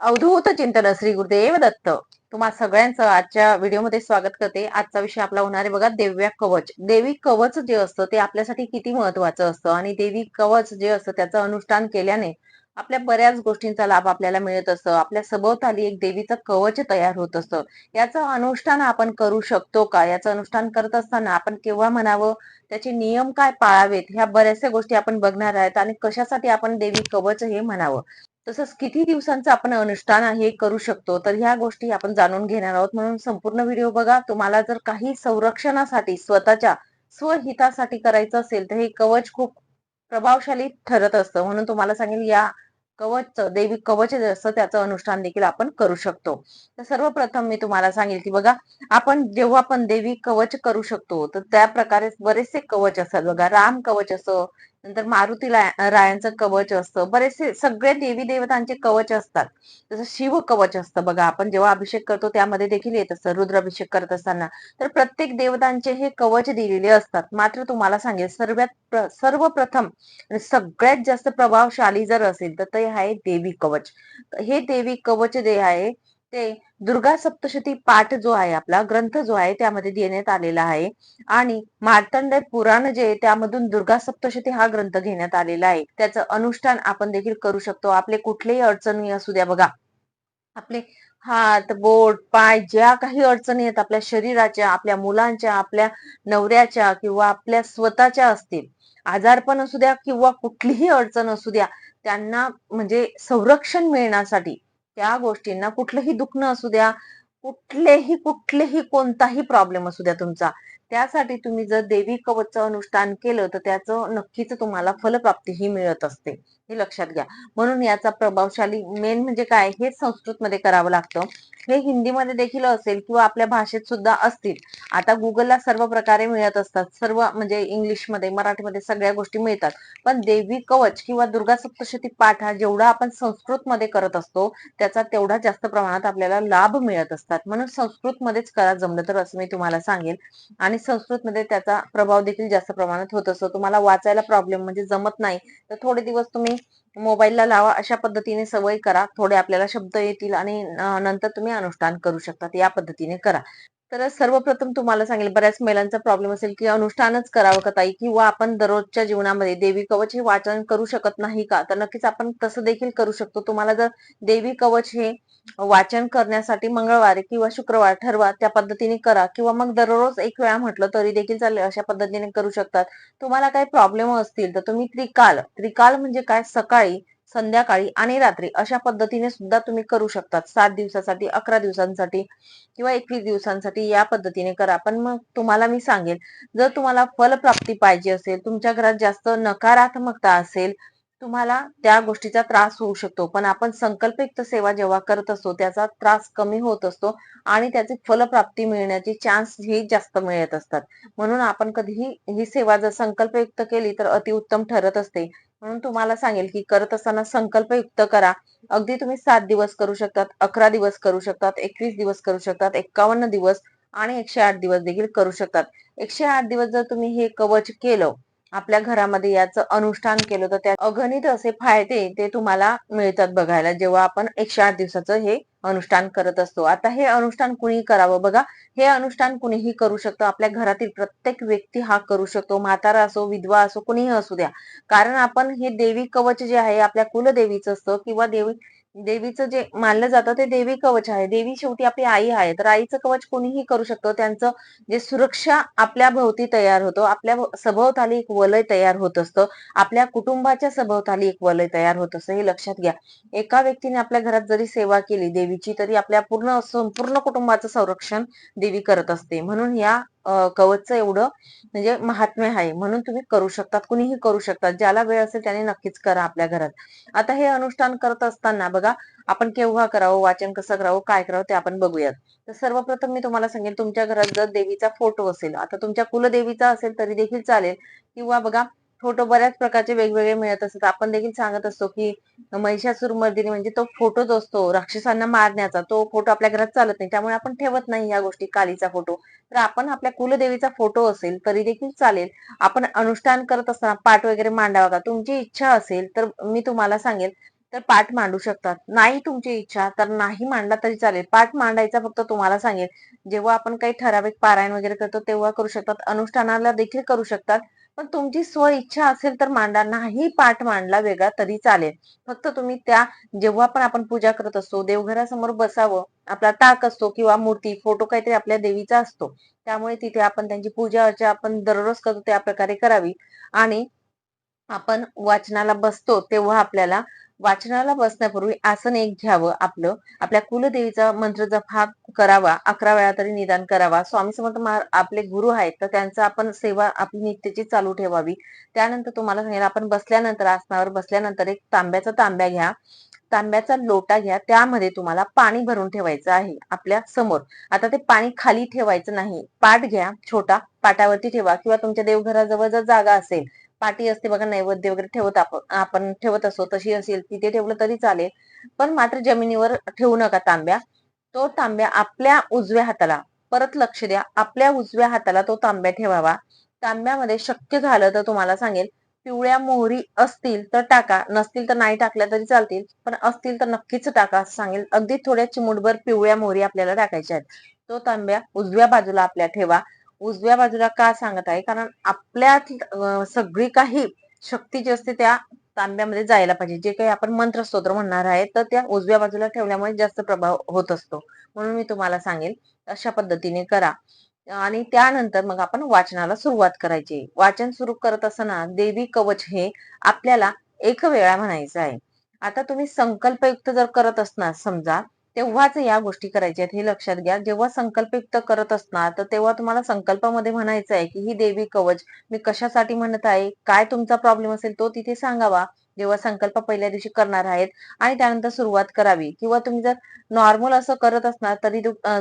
अवधूत चिंतन श्री गुरुदेव दत्त. तुम्हा सगळ्यांचं आजच्या व्हिडिओमध्ये स्वागत करते. आजचा विषय आपला होणार आहे बघा देव्या कवच. देवी कवच जे असतं ते आपल्यासाठी किती महत्वाचं असतं? आणि देवी कवच जे असतं त्याचं अनुष्ठान केल्याने आपल्या बऱ्याच गोष्टींचा लाभ आपल्याला मिळत असतं. आपल्या सभोवताली एक देवीचं कवच तयार होत असतं. याचं अनुष्ठान आपण करू शकतो का? याचं अनुष्ठान करत असताना आपण केव्हा म्हणावं? त्याचे नियम काय पाळावेत? ह्या बऱ्याचशा गोष्टी आपण बघणार आहेत. आणि कशासाठी आपण देवी कवच हे म्हणावं? तसंच किती दिवसांचं आपण अनुष्ठान हे करू शकतो तर ह्या गोष्टी आपण जाणून घेणार आहोत. म्हणून संपूर्ण व्हिडिओ बघा. तुम्हाला जर काही संरक्षणासाठी स्वतःच्या स्वहितासाठी करायचं असेल तर हे कवच खूप प्रभावशाली ठरत असतं. म्हणून तुम्हाला सांगेल या कवचचं देवी कवच जे असतं त्याचं अनुष्ठान देखील आपण करू शकतो. तर सर्वप्रथम मी तुम्हाला सांगेल की बघा आपण जेव्हा आपण देवी कवच करू शकतो तर त्या प्रकारे बरेचसे कवच असतात. बघा राम कवच असं नंतर मारुती रायांचं कवच असतं. बरेचसे सगळे देवी देवतांचे कवच असतात. जसं शिव कवच असतं बघा आपण जेव्हा अभिषेक करतो त्यामध्ये देखील येत असतं रुद्राभिषेक करत असताना. तर प्रत्येक देवतांचे हे कवच दिलेले असतात. मात्र तुम्हाला सांगेल सर्वात सर्वप्रथम सगळ्यात जास्त प्रभावशाली जर असेल तर ते आहे देवी कवच. हे देवी कवच जे आहे ते दुर्गा सप्तशती पाठ जो आहे आपला ग्रंथ जो आहे त्यामध्ये देण्यात आलेला आहे. आणि मार्तंड पुराण जे आहे त्यामधून दुर्गा सप्तशती हा ग्रंथ घेण्यात आलेला आहे. त्याचं अनुष्ठान आपण देखील करू शकतो. आपले कुठलेही अडचणी असू द्या बघा. आपले हात बोट पाय ज्या काही अडचणी आहेत आपल्या शरीराच्या आपल्या मुलांच्या आपल्या नवऱ्याच्या किंवा आपल्या स्वतःच्या असतील आजारपण असू द्या किंवा कुठलीही अडचण असू द्या त्यांना म्हणजे संरक्षण मिळण्यासाठी त्या गोष्टींना कुठलंही दुखणं असू द्या कुठलेही कुठलेही कोणताही प्रॉब्लेम असू द्या तुमचा. त्यासाठी तुम्ही जर देवी कवचचं अनुष्ठान केलं तर त्याचं नक्कीच तुम्हाला फलप्राप्ती ही मिळत असते. हे लक्षात घ्या. म्हणून याचा प्रभावशाली मेन म्हणजे काय? हे संस्कृत मध्ये करावं लागतं. हे हिंदीमध्ये देखील असेल किंवा आपल्या भाषेत सुद्धा असतील. आता गुगलला सर्व प्रकारे मिळत असतात. सर्व म्हणजे इंग्लिशमध्ये मराठीमध्ये सगळ्या गोष्टी मिळतात. पण देवी कवच किंवा दुर्गा सप्तशती पाठ हा जेवढा आपण संस्कृत मध्ये करत असतो त्याचा तेवढा जास्त प्रमाणात आपल्याला लाभ मिळत असतात. म्हणून संस्कृत मध्येच करा जमलं तर असं मी तुम्हाला सांगेल आणि आणि संस्कृतमध्ये त्याचा प्रभाव देखील जास्त प्रमाणात होत असतो. तुम्हाला वाचायला प्रॉब्लेम म्हणजे जमत नाही तर थोडे दिवस तुम्ही मोबाईलला लावा अशा पद्धतीने सवय करा. थोडे आपल्याला शब्द येतील आणि नंतर तुम्ही अनुष्ठान करू शकता या पद्धतीने करा. तर सर्वप्रथम तुम्हाला सांगेल बऱ्याच महिलांचा प्रॉब्लेम असेल की अनुष्ठानच करावं का ताई? किंवा आपण दररोजच्या जीवनामध्ये देवी कवच हे वाचन करू शकत नाही का? तर नक्कीच आपण तसं देखील करू शकतो. तुम्हाला जर देवी कवच हे वाचन करण्यासाठी मंगळवारी किंवा शुक्रवार ठरवा त्या पद्धतीने करा. किंवा मग दररोज एक वेळा म्हटलं तरी देखील चालेल अशा पद्धतीने करू शकतात. तुम्हाला काही प्रॉब्लेम असतील तर तुम्ही त्रिकाल. त्रिकाल म्हणजे काय? सकाळी संध्याकाळी आणि रात्री अशा पद्धतीने सुद्धा तुम्ही करू शकतात. सात दिवसासाठी अकरा दिवसांसाठी किंवा एकवीस दिवसांसाठी या पद्धतीने करा. पण मग तुम्हाला मी सांगेल जर तुम्हाला फलप्राप्ती पाहिजे असेल तुमच्या घरात जास्त नकारात्मकता असेल तुम्हाला त्या गोष्टीचा त्रास होऊ शकतो. पण आपण संकल्पयुक्त सेवा जेव्हा करत असतो त्याचा त्रास कमी होत असतो आणि त्याची फलप्राप्ती मिळण्याचे चान्स ही जास्त मिळत असतात. म्हणून आपण कधीही ही सेवा जर संकल्पयुक्त केली तर अतिउत्तम ठरत असते. म्हणून तुम्हाला सांगेल की करत असताना संकल्पयुक्त करा. अगदी तुम्ही सात दिवस करू शकतात अकरा दिवस करू शकतात एकवीस दिवस करू शकतात एकावन्न दिवस आणि एकशे आठ दिवस देखील करू शकतात. एकशे आठ दिवस जर तुम्ही हे कवच केलं आपल्या घरामध्ये याचं अनुष्ठान केलं तर त्या अगणित असे फायदे ते तुम्हाला मिळतात बघायला. जेव्हा आपण एकशे आठ दिवसाचं हे अनुष्ठान करत असतो. आता हे अनुष्ठान कुणी करावं? बघा हे अनुष्ठान कुणीही करू शकतो. आपल्या घरातील प्रत्येक व्यक्ती हा करू शकतो. म्हातारा असो विधवा असो कुणीही असू द्या. कारण आपण हे देवी कवच जे आहे आपल्या कुलदेवीचं असतं किंवा देवी देवीचं जे मानलं जातं ते देवी कवच आहे. देवी शेवटी आपली आई आहे. तर आईचं कवच कोणीही करू शकतो. त्यांचं जे सुरक्षा आपल्या भोवती तयार होतो. आपल्या सभोवताली एक वलय तयार होत असतं. आपल्या कुटुंबाच्या सभोवताली एक वलय तयार होत असतं. हे लक्षात घ्या. एका व्यक्तीने आपल्या घरात जरी सेवा केली देवीची तरी आपल्या पूर्ण संपूर्ण कुटुंबाचं संरक्षण देवी करत असते. म्हणून या कवचचं एवढं म्हणजे महात्म्य आहे. म्हणून तुम्ही करू शकतात कुणीही करू शकतात. ज्याला वेळ असेल त्याने नक्कीच करा आपल्या घरात. आता हे अनुष्ठान करत असताना बघा आपण केव्हा करावं वाचन कसं करावं काय करावं ते आपण बघूयात. तर सर्वप्रथम मी तुम्हाला सांगेन तुमच्या घरात जर देवीचा फोटो असेल आता तुमच्या कुलदेवीचा असेल तरी देखील चालेल. किंवा बघा फोटो बऱ्याच प्रकारचे वेगवेगळे मिळत असतात. आपण देखील सांगत असतो की महिषासूर मर्दिनी म्हणजे तो फोटो जो असतो राक्षसांना मारण्याचा. तो फोटो आपल्या घरात चालत नाही. त्यामुळे आपण ठेवत नाही या गोष्टी कालीचा फोटो तर आपण आपल्या कुलदेवीचा फोटो असेल तरी देखील चालेल. आपण अनुष्ठान करत असताना पाठ वगैरे मांडावा का? तुमची इच्छा असेल तर मी तुम्हाला सांगेल तर पाठ मांडू शकतात. नाही तुमची इच्छा तर नाही मांडला तरी चालेल. पाठ मांडायचा फक्त तुम्हाला सांगेल. जेव्हा आपण काही ठराविक पारायण वगैरे करतो तेव्हा करू शकतात. अनुष्ठानाला देखील करू शकतात. पण तुमची स्व इच्छा असेल तर मांडा नाही पाठ मांडला वेगळा तरी चालेल. फक्त तुम्ही त्या जेव्हा पण आपण पूजा करत असतो देवघरासमोर बसावं आपला टाक असतो किंवा मूर्ती फोटो काहीतरी आपल्या देवीचा असतो. त्यामुळे तिथे आपण त्यांची पूजा अर्चा आपण दररोज करतो त्या प्रकारे करावी. आणि आपण वाचनाला बसतो तेव्हा आपल्याला वाचनाला बसण्यापूर्वी आसन एक घ्यावं आपलं. आपल्या कुलदेवीचा मंत्र जप हा करावा अकरा वेळा तरी निदान करावा. स्वामी समर्थ आपले गुरु आहेत तर त्यांचा आपण सेवा आपली नित्यची चालू ठेवावी. त्यानंतर तुम्हाला सांगेल आपण बसल्यानंतर आसनावर बसल्यानंतर एक तांब्याचा तांब्या घ्या. तांब्याचा लोटा घ्या. त्यामध्ये तुम्हाला पाणी भरून ठेवायचं आहे आपल्यासमोर. आता ते पाणी खाली ठेवायचं नाही. पाट घ्या छोटा पाटावरती ठेवा किंवा तुमच्या देवघराजवळ जर जागा असेल पाटी असते बघा नैवेद्य वगैरे ठेवत आपण आपण ठेवत असो तशी असेल तिथे ठेवलं तरी चालेल. पण मात्र जमिनीवर ठेवू नका तांब्या. तो तांब्या आपल्या उजव्या हाताला परत लक्ष द्या आपल्या उजव्या हाताला तो तांब्या ठेवावा. तांब्यामध्ये शक्य झालं तर तुम्हाला सांगेल पिवळ्या मोहरी असतील तर टाका नसतील तर नाही टाकल्या तरी चालतील पण असतील तर नक्कीच टाका असं सांगेल. अगदी थोड्या चिमुटभर पिवळ्या मोहरी आपल्याला टाकायच्या आहेत. तो तांब्या उजव्या बाजूला आपल्या ठेवा. उजव्या बाजूला का सांगत आहे? कारण आपल्या सगळी काही शक्ती जी असते त्या तांब्यामध्ये जायला पाहिजे. जे काही आपण मंत्र स्तोत्र म्हणणार आहे तर त्या उजव्या बाजूला ठेवल्यामुळे जास्त प्रभाव होत असतो. म्हणून मी तुम्हाला सांगेल अशा पद्धतीने करा. आणि त्यानंतर मग आपण वाचनाला सुरुवात करायची. वाचन सुरू करत असताना देवी कवच हे आपल्याला एक वेळा म्हणायचं आहे. आता तुम्ही संकल्पयुक्त जर करत असणार समजा तेव्हाच या गोष्टी करायच्या आहेत हे लक्षात घ्या. जेव्हा संकल्पयुक्त करत असणार तर तेव्हा तुम्हाला संकल्पामध्ये म्हणायचं आहे की ही देवी कवच मी कशासाठी म्हणत आहे काय तुमचा प्रॉब्लेम असेल तो तिथे सांगावा. जेव्हा संकल्प पहिल्या दिवशी करणार आहेत आणि त्यानंतर सुरुवात करावी. किंवा तुम्ही जर नॉर्मल असं करत असणार तरी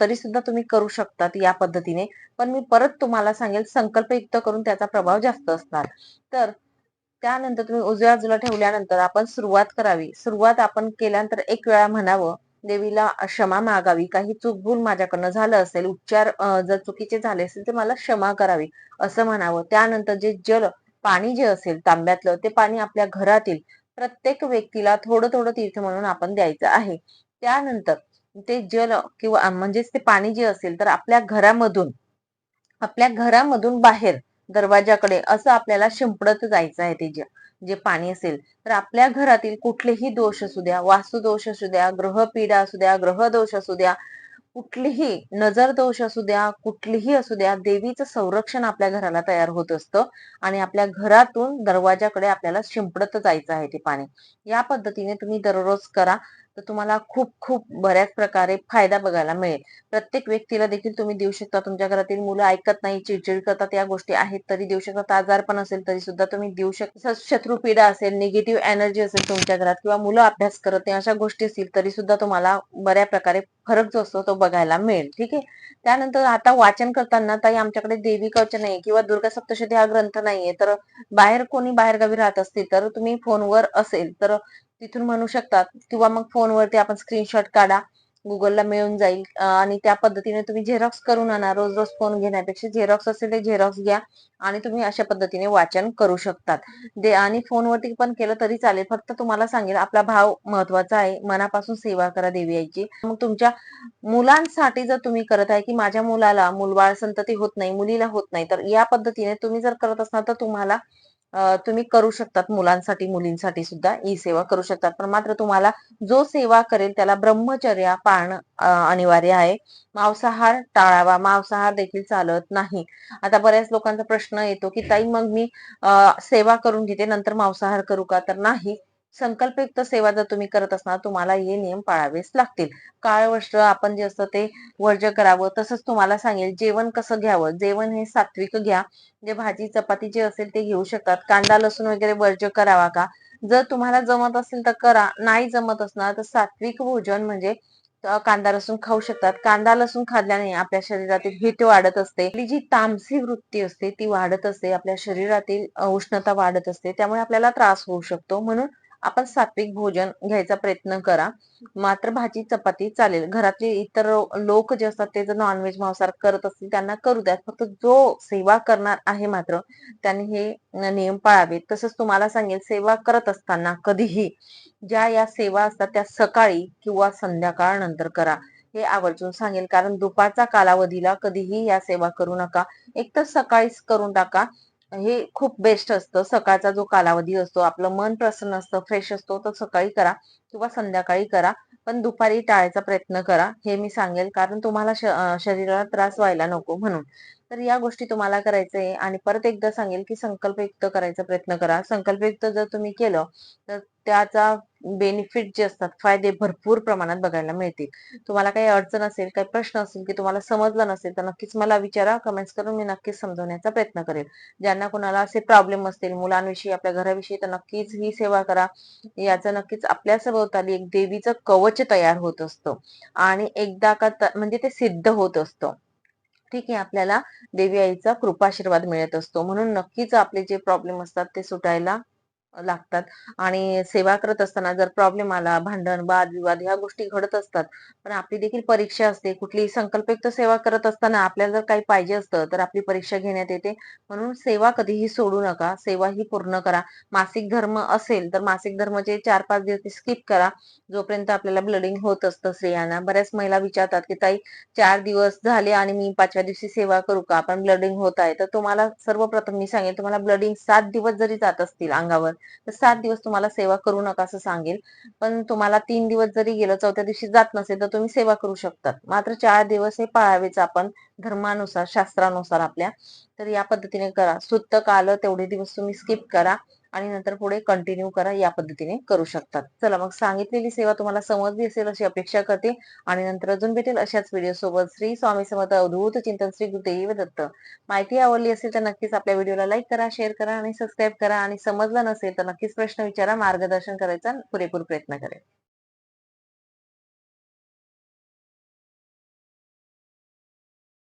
तरी सुद्धा तुम्ही करू शकतात या पद्धतीने. पण मी परत तुम्हाला सांगेल संकल्पयुक्त करून त्याचा प्रभाव जास्त असणार. तर त्यानंतर तुम्ही उजव्या बाजूला ठेवल्यानंतर आपण सुरुवात करावी. सुरुवात आपण केल्यानंतर एक वेळा म्हणावं देवीला क्षमा मागावी. काही चूकभूल माझ्याकडनं झालं असेल उच्चार जर चुकीचे झाले असेल तर मला क्षमा करावी असं म्हणावं. त्यानंतर जे जल पाणी जे असेल तांब्यातलं ते पाणी आपल्या घरातील प्रत्येक व्यक्तीला थोडं थोडं तीर्थ म्हणून आपण द्यायचं आहे. त्यानंतर ते जल किंवा म्हणजेच ते पाणी जे असेल तर आपल्या घरामधून आपल्या घरामधून बाहेर दरवाजाकडे असं आपल्याला शिंपडत जायचं आहे ते जे पाणी असेल तर आपल्या घरातील कुठलेही दोष असू द्या वास्तुदोष असू द्या ग्रहपीडा असू द्या ग्रह दोष असू द्या कुठलीही नजर दोष असू द्या कुठलीही असू द्या देवीचं संरक्षण आपल्या घराला तयार होत असतं आणि आपल्या घरातून दरवाजाकडे आपल्याला शिंपडत जायचं आहे ते पाणी. या पद्धतीने तुम्ही दररोज करा. तर तुम्हाला खूप खूप बऱ्याच प्रकारे फायदा बघायला मिळेल. प्रत्येक व्यक्तीला देखील तुम्ही देऊ शकता. तुमच्या घरातील मुलं ऐकत नाही चिडचिड करतात या गोष्टी आहेत तरी देऊ शकता आजार पण असेल तरी सुद्धा तुम्ही देऊ शकता. शत्रुपीडा असेल निगेटिव्ह एनर्जी असेल तुमच्या घरात किंवा मुलं अभ्यास करत नाही अशा गोष्टी असतील तरी सुद्धा तुम्हाला बऱ्या प्रकारे फरक जो असतो तो बघायला मिळेल. ठीक आहे? त्यानंतर आता वाचन करताना ताई आमच्याकडे देवी कवच नाही किंवा दुर्गा सप्तशती हा ग्रंथ नाहीये. तर बाहेर कोणी बाहेरगावी राहत असतील तर तुम्ही फोनवर असेल तर तिथून म्हणू शकतात. किंवा मग फोनवरती आपण स्क्रीनशॉट काढा. गुगलला मिळून जाईल. आणि त्या पद्धतीने तुम्ही झेरॉक्स करून आणा. रोज रोज फोन घेण्यापेक्षा झेरॉक्स असेल ते झेरॉक्स घ्या. आणि तुम्ही अशा पद्धतीने वाचन करू शकतात. दे आणि फोनवरती पण केलं तरी चालेल. फक्त तुम्हाला सांगेल आपला भाव महत्त्वाचा आहे. मनापासून सेवा करा देवी यायची मग तुमच्या मुलांसाठी जर तुम्ही करत आहे की माझ्या मुलाला मुलबाळ संतती होत नाही मुलीला होत नाही तर या पद्धतीने तुम्ही जर करत असणार तर तुम्हाला तुम्ही करू शकतात मुलांसाठी मुलींसाठी सुद्धा ई सेवा करू शकतात. पण मात्र तुम्हाला जो सेवा करेल त्याला ब्रह्मचर्या पाळणं अनिवार्य आहे. मांसाहार टाळावा. मांसाहार देखील चालत नाही. आता बऱ्याच लोकांचा प्रश्न येतो की ताई मग मी सेवा करून घेते नंतर मांसाहार करू का? तर नाही. संकल्पयुक्त सेवा जर तुम्ही करत असणार तुम्हाला हे नियम पाळावेच लागतील. काळ वस्त्र आपण जे असतं ते वर्ज करावं तसंच तुम्हाला सांगेल जेवण कसं घ्यावं? जेवण हे सात्विक घ्या. जे भाजी चपाती जे असेल ते घेऊ शकतात. कांदा लसूण वगैरे वर्ज्य करावा का? जर तुम्हाला जमत असेल तर करा. नाही जमत असणार तर सात्विक भोजन म्हणजे कांदा लसूण खाऊ शकतात. कांदा लसूण खाल्ल्याने आपल्या शरीरातील हिट वाढत असते. आपली जी तामसी वृत्ती असते ती वाढत असते. आपल्या शरीरातील उष्णता वाढत असते. त्यामुळे आपल्याला त्रास होऊ शकतो. म्हणून आपण सात्विक भोजन घ्यायचा प्रयत्न करा. मात्र भाजी चपाती चालेल. घरातले इतर लोक जे असतात ते जर नॉनव्हेज मांसाहार करत असतील त्यांना करू द्या. फक्त जो सेवा करणार आहे मात्र त्यांनी हे नियम पाळावेत. तसंच तुम्हाला सांगेल सेवा करत असताना कधीही ज्या या सेवा असतात त्या सकाळी किंवा संध्याकाळ नंतर करा. हे आवर्जून सांगेल कारण दुपारचा कालावधीला कधीही या सेवा करू नका. एक तर सकाळीच करून टाका. हे खूप बेस्ट असतं. सकाळचा जो कालावधी असतो आपलं मन प्रसन्न असतं फ्रेश असतो तर सकाळी करा किंवा संध्याकाळी करा. पण दुपारी टाळायचा प्रयत्न करा हे मी सांगेल. कारण तुम्हाला शरीराला त्रास व्हायला नको म्हणून. तर या गोष्टी तुम्हाला करायचं आहे. आणि परत एकदा सांगेल की संकल्पयुक्त करायचा प्रयत्न करा. संकल्पयुक्त जर तुम्ही केलं तर त्याचा बेनिफिट जे असतात फायदे भरपूर प्रमाणात बघायला मिळतील. तुम्हाला काही अडचण असेल काही प्रश्न असेल की तुम्हाला समजलं नसेल तर नक्कीच मला विचारा. कमेंट्स करून मी नक्कीच समजवण्याचा प्रयत्न करेल. ज्यांना कोणाला असे प्रॉब्लेम असतील मुलांविषयी आपल्या घराविषयी तर नक्कीच ही सेवा करा. याचं नक्कीच आपल्या सभोवताली एक देवीचं कवच तयार होत असतं. आणि एकदा का म्हणजे ते सिद्ध होत असतं. ठीक आहे आपल्याला देवी आईचा कृपाशीर्वाद मिळत असतो. म्हणून नक्कीच आपले जे प्रॉब्लेम असतात ते सुटायला लागतात. आणि सेवा करत असताना जर प्रॉब्लेम आला भांडण वाद विवाद ह्या गोष्टी घडत असतात पण आपली देखील परीक्षा असते. कुठलीही संकल्पयुक्त सेवा करत असताना आपल्याला जर काही पाहिजे असतं तर आपली परीक्षा घेण्यात येते. म्हणून सेवा कधीही सोडू नका. सेवा ही पूर्ण करा. मासिक धर्म असेल तर मासिक धर्मचे चार पाच दिवस स्किप करा. जोपर्यंत आपल्याला ब्लडिंग होत असतं स्त्रियांना. बऱ्याच महिला विचारतात की ताई चार दिवस झाले आणि मी पाचव्या दिवशी सेवा करू का? पण ब्लडिंग होत आहे. तर तुम्हाला सर्वप्रथम मी सांगेन तुम्हाला ब्लडिंग सात दिवस जरी जात असतील अंगावर तर सात दिवस तुम्हाला सेवा करू नका असं सांगेल. पण तुम्हाला तीन दिवस जरी गेलं चौथ्या दिवशी जात नसेल तर तुम्ही सेवा करू शकतात. मात्र चार दिवस हे पाळावेच आपण धर्मानुसार शास्त्रानुसार आपल्या. तर या पद्धतीने करा. सुत्त काल तेवढे दिवस तुम्ही स्किप करा. आणि नंतर पुढे कंटिन्यू करा या पद्धतीने करू शकतात. चला मग सांगितलेली सेवा तुम्हाला समजली असेल अशी अपेक्षा करते. आणि नंतर अजून भेटेल अशाच व्हिडिओ सोबत. श्री स्वामी समर्थ अवधूत चिंतन श्री गुरुदेव दत्त. माहिती आवडली असेल तर नक्कीच आपल्या व्हिडिओला लाईक करा शेअर करा आणि सबस्क्राईब करा. आणि समजलं नसेल तर नक्कीच प्रश्न विचारा. मार्गदर्शन करायचा पुरेपूर प्रयत्न करेल